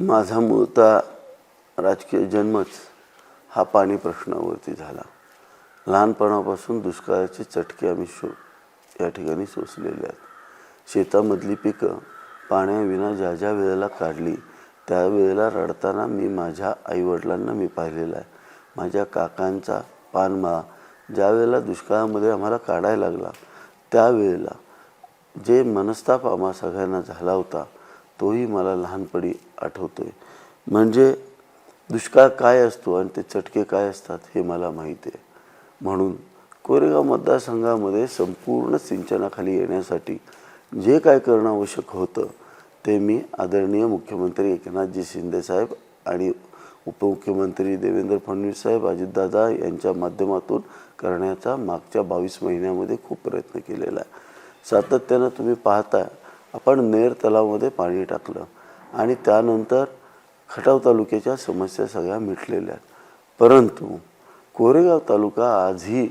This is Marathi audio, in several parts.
माझा मूळता राजकीय जन्मच हा पाणी प्रश्नावरती झाला. लहानपणापासून दुष्काळाचे चटके आम्ही शो या ठिकाणी सोसलेले आहेत. शेतामधली पिकं पाण्याविना ज्या ज्या वेळेला काढली त्यावेळेला रडताना मी माझ्या आईवडिलांना मी पाहिलेलं आहे. माझ्या काकांचा पानमाळा ज्या वेळेला दुष्काळामध्ये आम्हाला काढायला लागला त्यावेळेला जे मनस्ताप आम्हा सगळ्यांना झाला होता तोही मला लहानपणी आठवतोय. म्हणजे दुष्काळ काय असतो आणि ते चटके काय असतात हे मला माहिती आहे. म्हणून कोरेगाव मतदारसंघामध्ये संपूर्ण सिंचनाखाली येण्यासाठी जे काय करणं आवश्यक होतं ते मी आदरणीय मुख्यमंत्री एकनाथजी शिंदेसाहेब आणि उपमुख्यमंत्री देवेंद्र फडणवीस साहेब अजितदादा यांच्या माध्यमातून करण्याचा मागच्या बावीस महिन्यामध्ये खूप प्रयत्न केलेला आहे. सातत्यानं तुम्ही पाहता आपण नेर तलावामध्ये पाणी टाकलं आणि त्यानंतर खटाव तालुक्याच्या समस्या सगळ्या मिटलेल्या आहेत. परंतु कोरेगाव तालुका आजही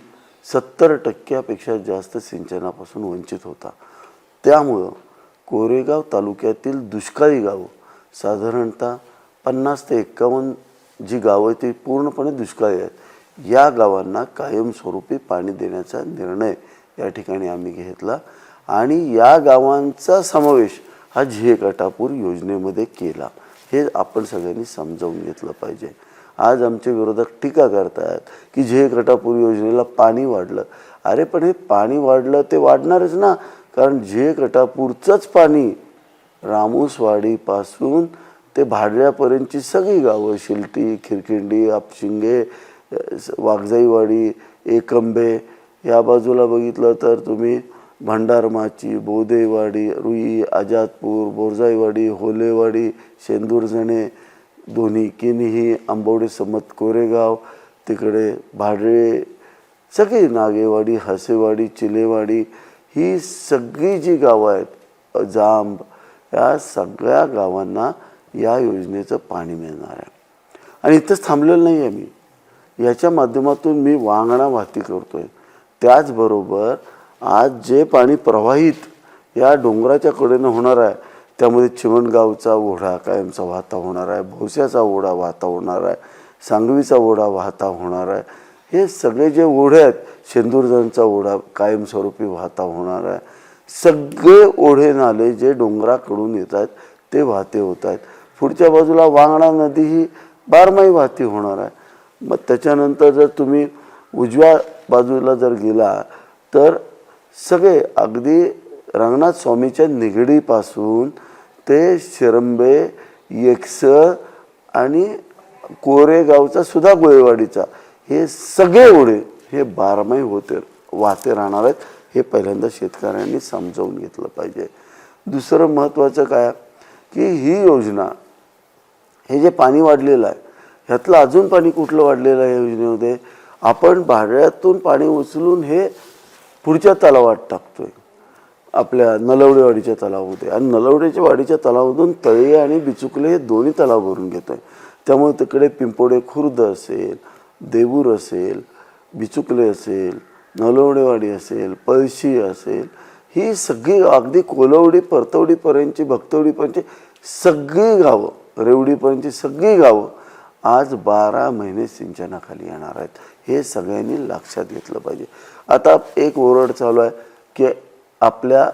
सत्तर टक्क्यापेक्षा जास्त सिंचनापासून वंचित होता. त्यामुळं कोरेगाव तालुक्यातील दुष्काळी गावं साधारणतः पन्नास ते एक्कावन्न जी गावं आहेत ती पूर्णपणे दुष्काळी आहेत. या गावांना कायमस्वरूपी पाणी देण्याचा निर्णय या ठिकाणी आम्ही घेतला. आणि या गावांचा समावेश हा झे काटापूर योजनेमध्ये केला. हे आपण सगळ्यांनी समजावून घेतलं पाहिजे. आज आमचे विरोधक टीका करतायत की झे काटापूर योजनेला पाणी वाढलं. अरे पण हे पाणी वाढलं ते वाढणारच ना. कारण झे कटापूरचंच पाणी रामूसवाडीपासून ते भाडऱ्यापर्यंतची सगळी गावं शिलटी खिरखिंडी आपशिंगे वाघजाईवाडी एकंबे या बाजूला बघितलं तर तुम्ही भंडारमाची बोदेवाडी रुई आजादपूर बोरजाईवाडी होलेवाडी शेंदूरजणे दोन्ही किनीही आंबवडे समत कोरेगाव तिकडे भाडळे सगळी नागेवाडी हसेवाडी चिलेवाडी ही सगळी जी गावं आहेत जांब या सगळ्या गावांना या योजनेचं पाणी मिळणार आहे. आणि इथंच थांबलेलं नाही आहे मी. याच्या माध्यमातून मी वांगणा वाहती आहे त्याचबरोबर आज जे पाणी प्रवाहित या डोंगराच्या कडेनं होणार आहे त्यामध्ये चिमणगावचा ओढा कायमचा वाहता होणार आहे भोवस्याचा ओढा वाहता होणार आहे सांगवीचा ओढा वाहता होणार आहे. हे सगळे जे ओढे आहेत शेंदूरजणचा ओढा कायमस्वरूपी वाहता होणार आहे. सगळे ओढे नाले जे डोंगराकडून येत आहेत ते वाहते होत आहेत. पुढच्या बाजूला वांगणा नदी ही बारमाही वाहती होणार आहे. मग त्याच्यानंतर जर तुम्ही उजव्या बाजूला जर गेला तर सगळे अगदी रंगनाथ स्वामीच्या निगडीपासून ते शिरंबे येकसर आणि कोरेगावचा सुद्धा गोळेवाडीचा. हे सगळे ओढे हे बारमाही होते वाहते राहणार आहेत हे पहिल्यांदा शेतकऱ्यांनी समजावून घेतलं पाहिजे. दुसरं महत्त्वाचं काय? की ही योजना हे जे पाणी वाढलेलं आहे ह्यातलं अजून पाणी कुठलं वाढलेलं आहे या योजनेमध्ये? आपण भाड्यातून पाणी उचलून हे पुढच्या तलावात टाकतोय. आपल्या नलवडेवाडीच्या तलावामध्ये. आणि नलवडेच्या वाडीच्या तलावातून तळे आणि बिचुकले हे दोन्ही तलाव भरून घेत आहे त्यामुळे तिकडे पिंपोडे खुर्द असेल देऊर असेल बिचुकले असेल नलवडेवाडी असेल पळशी असेल ही सगळी अगदी कोलवडी परतवडीपर्यंतची भक्तवडीपर्यंतची सगळी गावं रेवडीपर्यंतची सगळी गावं आज बारा महिने सिंचनाखाली येणार आहेत. हे सगळ्यांनी लक्षात घेतलं पाहिजे. आता एक ओरड चालू आहे की आपल्या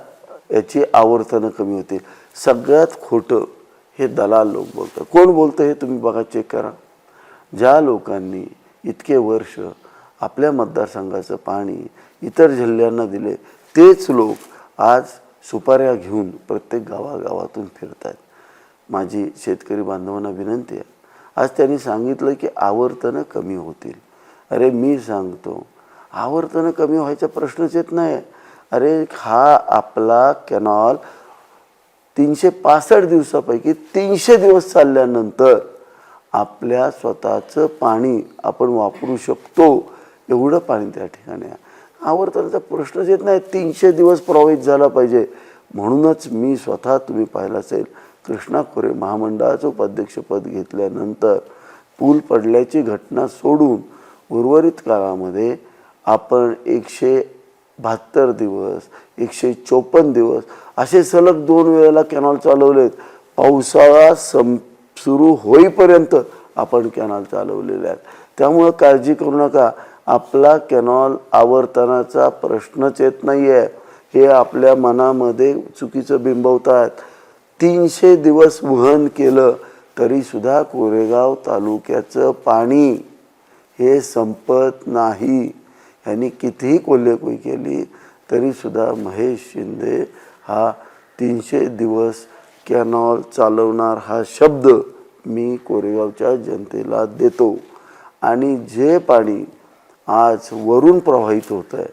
याची आवर्तनं कमी होतील सगळ्यात खोटं हे दलाल लोक बोलतात. कोण बोलतं हे तुम्ही बघा चेक करा. ज्या लोकांनी इतके वर्ष आपल्या मतदारसंघाचं पाणी इतर जिल्ह्यांना दिले तेच लोक आज सुपाऱ्या घेऊन प्रत्येक गावागावातून फिरत आहेत माझी शेतकरी बांधवांना विनंती आहे आज त्यांनी सांगितलं की आवर्तनं कमी होतील. अरे मी सांगतो आवर्तनं कमी व्हायचा प्रश्नच येत नाही. अरे हा आपला कॅनॉल तीनशे पासष्ट दिवसापैकी तीनशे दिवस चालल्यानंतर आपल्या स्वतःचं पाणी आपण वापरू शकतो एवढं पाणी त्या ठिकाणी आवर्तनाचा प्रश्नच येत नाही तीनशे दिवस प्रवाहित झाला पाहिजे. म्हणूनच मी स्वतः तुम्ही पाहिलं असेल कृष्णा खोरे महामंडळाचं उपाध्यक्षपद घेतल्यानंतर पूल पडल्याची घटना सोडून उर्वरित काळामध्ये आपण एकशे बहात्तर दिवस एकशे चोपन्न दिवस असे सलग दोन वेळेला कॅनॉल चालवलेत. पावसाळा सं सुरू होईपर्यंत आपण कॅनॉल चालवलेले आहेत. त्यामुळं काळजी करू नका. आपला कॅनॉल आवर्तनाचा प्रश्नच येत नाही आहे हे आपल्या मनामध्ये चुकीचं बिंबवतात तीनशे दिवस वहन केलं तरी सुद्धा कोरेगाव तालुक्याचं पाणी हे संपत नाही. यांनी कितीही कोल्हेकोई केली तरी सुद्धा महेश शिंदे हा तीनशे दिवस कॅनॉल चालवणार हा शब्द मी कोरेगावच्या जनतेला देतो. आणि जे पाणी आज वरून प्रवाहित होत आहे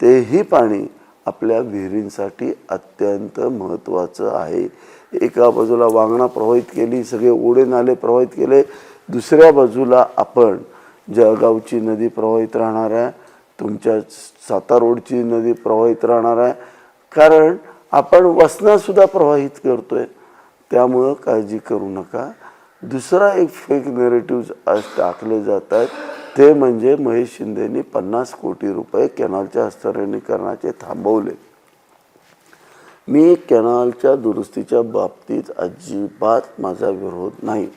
तेही पाणी आपल्या विहिरींसाठी अत्यंत महत्त्वाचं आहे. एका बाजूला वांगणा प्रवाहित केली सगळे ओढे नाले प्रवाहित केले. दुसऱ्या बाजूला आपण जळगावची नदी प्रवाहित राहणार आहे तुमच्या सातारोडची नदी प्रवाहित राहणार आहे. कारण आपण वसनासुद्धा प्रवाहित करतोय. त्यामुळं काळजी करू नका. दुसरा एक फेक नेरेटिव्ह आज टाकले जात आहेत. ते म्हणजे महेश शिंदेनी पन्नास कोटी रुपये कॅनॉलच्या हस्तांतरणीकरणाचे थांबवले. मी कॅनॉलच्या दुरुस्तीच्या बाबतीत अजिबात माझा विरोध नाही.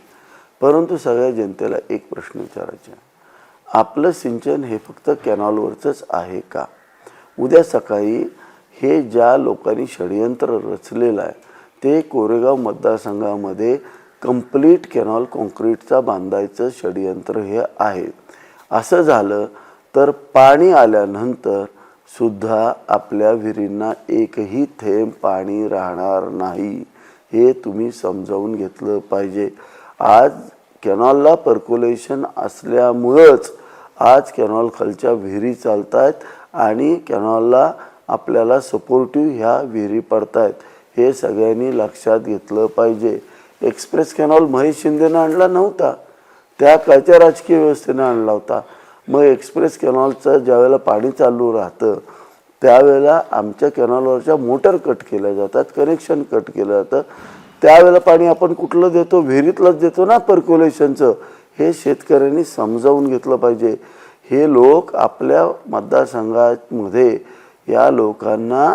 परंतु सगळ्या जनतेला एक प्रश्न विचारायचा आहे. आपलं सिंचन हे फक्त कॅनॉलवरचंच आहे का? उद्या सकाळी हे ज्या लोकांनी षडयंत्र रचलेलं आहे ते कोरेगाव मतदारसंघामध्ये कंप्लीट कॅनॉल कॉन्क्रीटचा बांधायचं षडयंत्र हे आहे. असं झालं तर पाणी आल्यानंतर सुद्धा आपल्या विहिरींना एकही थेंब पाणी राहणार नाही. हे तुम्ही समजावून घेतलं पाहिजे. आज कॅनॉलला पर्क्युलेशन असल्यामुळंच आज कॅनॉल खालच्या विहिरी चालत आहेत आणि कॅनॉलला आपल्याला सपोर्टिव्ह ह्या विहिरी पडत आहेत हे सगळ्यांनी लक्षात घेतलं पाहिजे. एक्सप्रेस कॅनॉल महेश शिंदेनं आणला नव्हता. त्या काळच्या राजकीय व्यवस्थेनं आणला होता. मग एक्सप्रेस कॅनॉलचं ज्यावेळेला पाणी चालू राहतं त्यावेळेला आमच्या कॅनॉलवरच्या मोटर कट केल्या जातात कनेक्शन कट केलं जातं. त्यावेळेला पाणी आपण कुठलं देतो? विहिरीतलंच देतो ना पर्क्युलेशनचं हे शेतकऱ्यांनी समजावून घेतलं पाहिजे. हे लोक आपल्या मतदारसंघामध्ये या लोकांना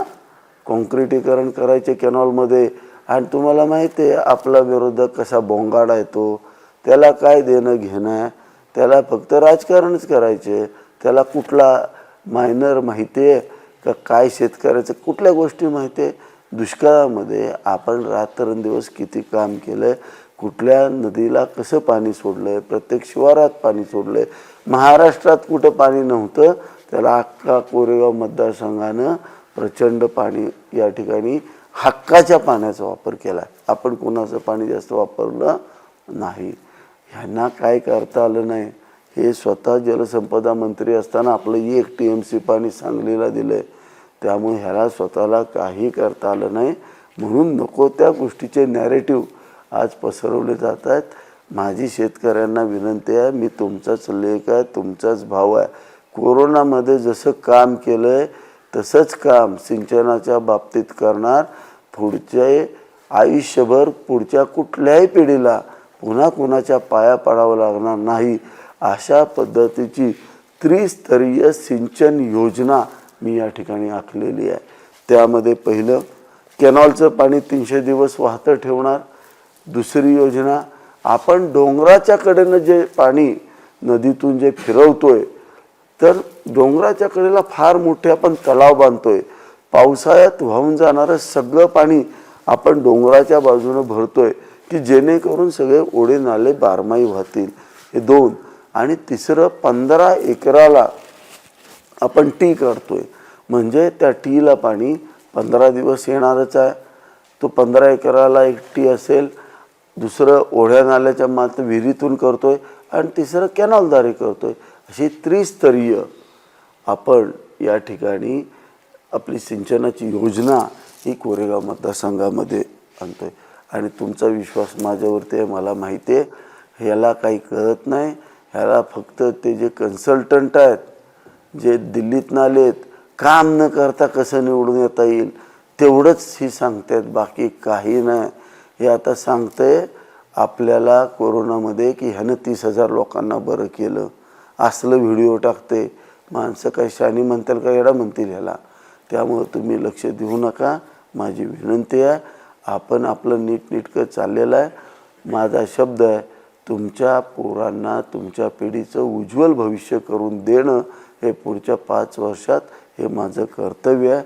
काँक्रिटीकरण करायचे कॅनॉलमध्ये. आणि तुम्हाला माहिती आहे आपला विरोधक कसा बोंगाडा येतो त्याला काय देणं घेणं आहे? त्याला फक्त राजकारणच करायचे. त्याला कुठला मायनर माहिती आहे का काय शेतकऱ्याचं कुठल्या गोष्टी माहिती आहे? दुष्काळामध्ये आपण रात्रंदिवस किती काम केलं आहे कुठल्या नदीला कसं पाणी सोडलं आहे प्रत्येक शिवारात पाणी सोडलं आहे महाराष्ट्रात कुठं पाणी नव्हतं त्याला अख्खा कोरेगाव मतदारसंघानं प्रचंड पाणी या ठिकाणी हक्काच्या पाण्याचा वापर केला आपण कोणाचं पाणी जास्त वापरलं नाही. ह्यांना काय करता आलं नाही? हे स्वतः जलसंपदा मंत्री असताना आपलं एक टी एम सी पाणी सांगलीला दिलं आहे त्यामुळे ह्याला स्वतःला काही करता आलं नाही. म्हणून नको त्या गोष्टीचे नॅरेटिव्ह आज पसरवले जात आहेत. माझी शेतकऱ्यांना विनंती आहे मी तुमचाच लेख आहे तुमचाच भाव आहे. कोरोनामध्ये जसं काम केलं आहे तसंच काम सिंचनाच्या बाबतीत करणार. पुढचे आयुष्यभर पुढच्या कुठल्याही पिढीला पुन्हा कुणाच्या पाया पडावं लागणार नाही अशा पद्धतीची त्रिस्तरीय सिंचन योजना मी या ठिकाणी आखलेली आहे. त्यामध्ये पहिलं कॅनॉलचं पाणी तीनशे दिवस वाहतं ठेवणार. दुसरी योजना आपण डोंगराच्या कडेनं जे पाणी नदीतून जे फिरवतोय तर डोंगराच्या कडेला फार मोठे आपण तलाव बांधतोय. पावसाळ्यात वाहून जाणारं सगळं पाणी आपण डोंगराच्या बाजूनं भरतोय. की जेणेकरून सगळे ओढे नाले बारमाही वाहतील. हे दोन. आणि तिसरं पंधरा एकराला आपण टी काढतोय म्हणजे त्या टीला पाणी पंधरा दिवस येणारच आहे. तो पंधरा एकराला एक टी असेल दुसरं ओढ्या नाल्याच्या मात विहिरीतून करतोय आणि तिसरं कॅनॉलद्वारे करतोय. अशी त्रिस्तरीय आपण या ठिकाणी आपली सिंचनाची योजना ही कोरेगाव मतदारसंघामध्ये आणतोय. आणि तुमचा विश्वास माझ्यावरती आहे मला माहिती आहे. ह्याला काही कळत नाही. ह्याला फक्त ते जे कन्सल्टंट आहेत जे दिल्लीतनं आलेत काम न करता कसं निवडून येता येईल तेवढंच ही सांगतायत बाकी काही नाही. हे आता सांगतंय आपल्याला कोरोनामध्ये की ह्यानं तीस हजार लोकांना बरं केलं. असलं व्हिडिओ टाकते. माणसं काही शानी म्हणतील का येडा म्हणतील ह्याला. त्यामुळं तुम्ही लक्ष देऊ नका. माझी विनंती आहे. आपण आपलं नीटनेटकं चाललेलं आहे. माझा शब्द आहे तुमच्या पोरांना तुमच्या पिढीचं उज्ज्वल भविष्य करून देणं हे पुढच्या पाच वर्षात हे माझं कर्तव्य आहे.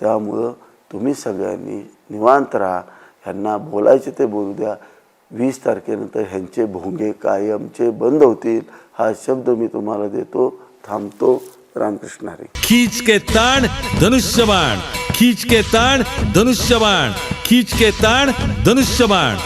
त्यामुळं तुम्ही सगळ्यांनी निवांत राहा. ह्यांना बोलायचे ते बोलू द्या. वीस तारखेनंतर ह्यांचे भोंगे कायमचे बंद होतील हा शब्द मी तुम्हाला देतो थांबतो. रामकृष्ण हरी. खीच के ताण धनुष्यबाण. खीच के ताण धनुष्यबाण. खींच के ताण धनुष्यबाण